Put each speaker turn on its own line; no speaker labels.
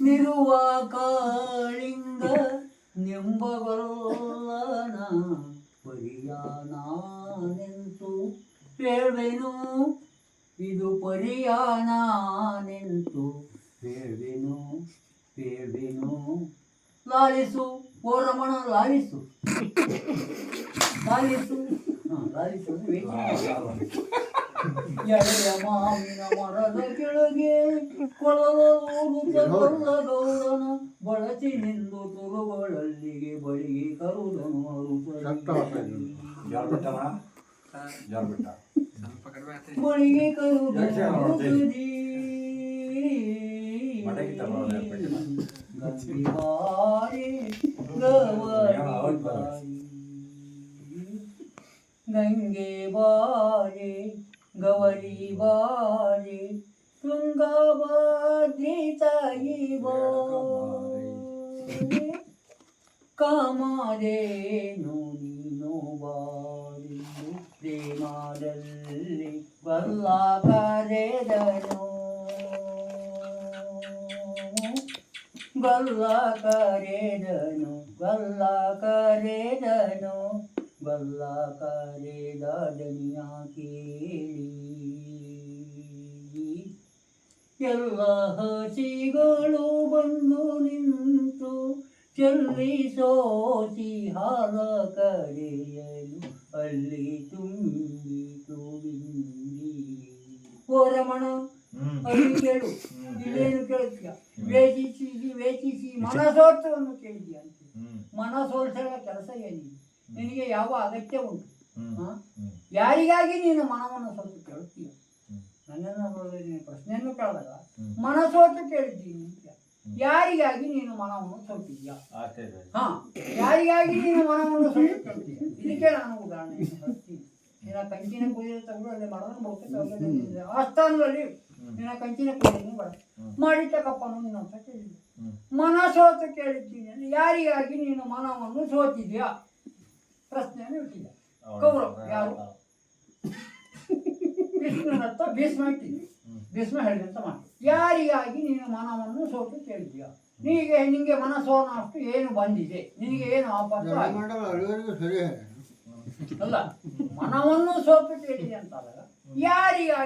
ನಿರುವ ಕಾಳಿಂಗ ನಿಂಬಗೊಲ್ಲನ ಪರಿಯಾನೆಂತು ಹೇಳ್ವೆನು? ಇದು ಪರಿಯಾನೆಂತು ಹೇಳ್ವೆನು? ಹೇಳ್ವೆನು? ಲಾಲಿಸು ಓ ರಮಣ ಲಾಲಿಸು. ಲಾಲಿಸು ಲಾಲಿಸು. ಎಳೆಯ ಮಾವಿನ ಮರದ ಕೆಳಗೆ ಕೊಳಲೂರುತ್ತ ಗೌಡನ ಬಳಸಿ ನಿಂದು ತುರುಗಳಲ್ಲಿಗೆ ಬಳಿಗೆ ಕರುದನು
ಯಾರು ಬಿಟ್ಟನ ಯಾರು ಬಿಟ್ಟ
ಬಳಿಗೆ
ಯಾಕೆ ನೋಡ್ತೀನಿ?
ಕರುದನು
ಮಡಗಿತ ಬರೋದು ಯಾರ್ ಬಿಟ್ಟಿಲ್ಲ?
ಗಂಗಿವಾರಿ
ಯಾವ ಅವತ್ತು ಬರೋದು?
ಗಂಗೆ ಬಾರೆ ಗವರಿ ಬಾರೆ ತುಂಗಭದ್ರಿ ತಾಯಿ ಬಾರೆ ಕಾಮದೇನು ಬಲ್ಲ ಕರೆದನು. ಗಲ್ಲ ಕರೆದನು ಗಲ್ಲ ಕರೆದನು ಗಲ್ಲ ಕರೆದ ದನಿಯ ಕೇಳಿ. ಎಲ್ಲ ಹಸಿಗಳು ಬಂದು ನಿಂತು ಹಾಲ ಕರೆಯಲು ಅಲ್ಲಿ ತುಂಬಿ
ಹ್ಮ್.
ಕೇಳು. ಕೇಳುತ್ತೀಯ ವೇಚಿಸಿ ವೇಚಿಸಿ ಮನಸೋತ್ಸವನ್ನು ಕೇಳಿದ್ಯಾ ಅಂತ. ಮನಸೋಲ್ಸಲ ಕೆಲಸ ಏನಿದೆ ನಿನಗೆ ಯಾವ ಅಗತ್ಯ ಉಂಟು? ಯಾರಿಗಾಗಿ ನೀನು ಮನವನ್ನು ಸ್ವಲ್ಪ ಕೇಳುತ್ತೀಯ. ನನ್ನನ್ನು ನೀನು ಪ್ರಶ್ನೆಯನ್ನು ಕೇಳಿದಾಗ. ಮನಸೋತು ಕೇಳಿದ್ದೀನಿ ಅಂತ. ಯಾರಿಗಾಗಿ ನೀನು ಮನವನ್ನು
ಇದೆ.
ಹಾ. ಯಾರಿಗಾಗಿ ನೀನು ಮನವನ್ನು ಸ್ವಲ್ಪ ಕೇಳ್ತೀಯ ಇದಕ್ಕೆ ನಾನು ಉದಾಹರಣೆ ನಿನ್ನ ಕಂಚಿನ ಅಂತ ತಗೊಂಡು ಅಲ್ಲಿ ಮಾಡೋದನ್ನು ಬಹುತೇಕ ಆಸ್ಥಾನದಲ್ಲಿ ನಿನ್ನ ಕಂಚಿನ ಕುದಿಯನ್ನು ಬೇಡ
ಹ್ಮ್.
ಮಾಡಿದ್ದ ನಿನ್ನ ಅಂತ ಕೇಳಿದ್ದೆ. ಮನ ಸೋತು ಕೇಳಿದ್ದೀನಿ ಅಂದ್ರೆ ಯಾರಿಗಾಗಿ ನೀನು ಮನವನ್ನು ಸೋತಿದ್ಯಾ? ಪ್ರಶ್ನೆಯನ್ನು ಇಟ್ಟಿದ್ದ. ಕೌರವ ಯಾರು? ಕೃಷ್ಣನತ್ತ ಭೀಷ್ಮ
ಇಟ್ಟಿದ್ವಿ.
ಭೀಷ್ಮ ಹೇಳಿದಂತ ಮಾಡಿ ಯಾರಿಗಾಗಿ ನೀನು ಮನವನ್ನು ಸೋತು ಕೇಳಿದ್ಯಾ? ನೀಗೆ ನಿಮಗೆ ಮನಸೋನ ಅಷ್ಟು ಏನು ಬಂದಿದೆ? ನಿನಗೆ ಏನು ಆಪತ್ತು
ಸರಿ
ಅಲ್ಲ ಮನವನ್ನು ಸೋಪಿಟ್ಟು ಕೇಳಿದೆ ಅಂತಾದಾಗ ಯಾರಿಗಾಗಿ